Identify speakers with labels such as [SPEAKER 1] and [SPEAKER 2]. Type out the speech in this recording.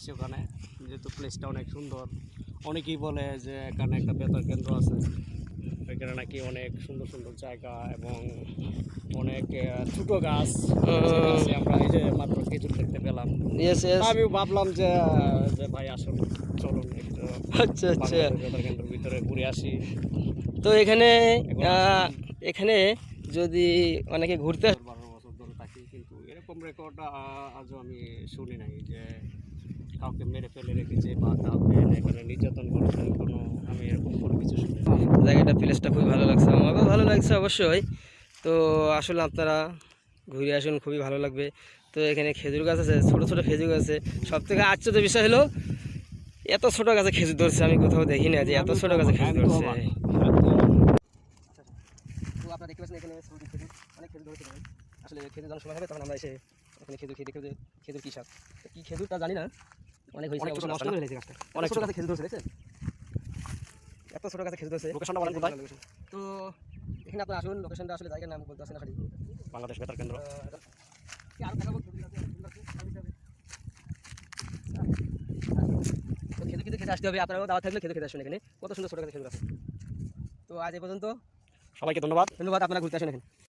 [SPEAKER 1] আসছি ওখানে। যেহেতু প্লেসটা অনেক সুন্দর। অনেকেই বলে যে এখানে একটা বেতার কেন্দ্র আছে। এখানে নাকি অনেক সুন্দর সুন্দর জায়গা এবং অনেক ছোট গাছ। আমরা এই যে মাত্র খেজুর দেখতে পেলাম। আমি ভাবলাম যে যে ভাই আসুন চলুন একটু
[SPEAKER 2] আচ্ছা আচ্ছা।
[SPEAKER 1] বেতার কেন্দ্রের ভিতরে ঘুরে আসি।
[SPEAKER 2] তো এখানে এখানে যদি অনেকে ঘুরতে
[SPEAKER 1] বারো বছর ধরে থাকি কিন্তু এরকম রেকর্ড আজও আমি শুনি নাই যে কাউকে মেরে ফেলে রেখেছে বা কাউকে এখানে নির্যাতন করেছে কোনো আমি এরকম কোনো কিছু শুনি নাই।
[SPEAKER 2] জায়গাটা প্লেসটা খুবই ভালো লাগছে আমাকেও। ভালো লাগছে অবশ্যই। তো আসলে আপনারা ঘুরে আসুন খুবই ভালো লাগবে। তো এখানে খেজুর গাছ আছে ছোটো ছোটো খেজুর গাছ আছে। সব থেকে আশ্চর্য বিষয় হলো এত ছোটো গাছে খেজুর ধরছে আমি কোথাও দেখি না যে এত ছোটো গাছে খেজুর ধরছে। তো আপনারা দেখতে পাচ্ছেন এখানে অনেক খেজুর ধরেছে। আসলে খেজুর যখন সময় হবে তখন আমরা এসে এখানে খেজুর খেয়ে দেখে যে খেজুর কী স্বাদ তো কী খেজুরটা জানি না। অনেক হয়েছে
[SPEAKER 1] অনেক নষ্ট। হয়ে গেছে গাছটা।
[SPEAKER 2] অনেক ছোট গাছে খেজুর ধরছে। দেখছেন এত ছোটো গাছে খেজুর ধরছে।
[SPEAKER 1] লোকেশনটা বলেন কোথায়?
[SPEAKER 2] তো এখানে আপনার আসুন লোকেশনটা আসলে জায়গার নাম বলতে আসেন না খালি।
[SPEAKER 1] বাংলাদেশ বেতার কেন্দ্র।
[SPEAKER 2] খেজুর খেজুর। তো খেজুর খেতে খেতে আসতে হবে। আপনারাও দাওয়া থাকলে খেতে খেতে আসুন এখানে। কত সুন্দর ছোট গাছে খেজুর আছে। তো আজ এ পর্যন্ত
[SPEAKER 1] সবাইকে ধন্যবাদ।
[SPEAKER 2] ধন্যবাদ আপনারা ঘুরতে আসুন এখানে।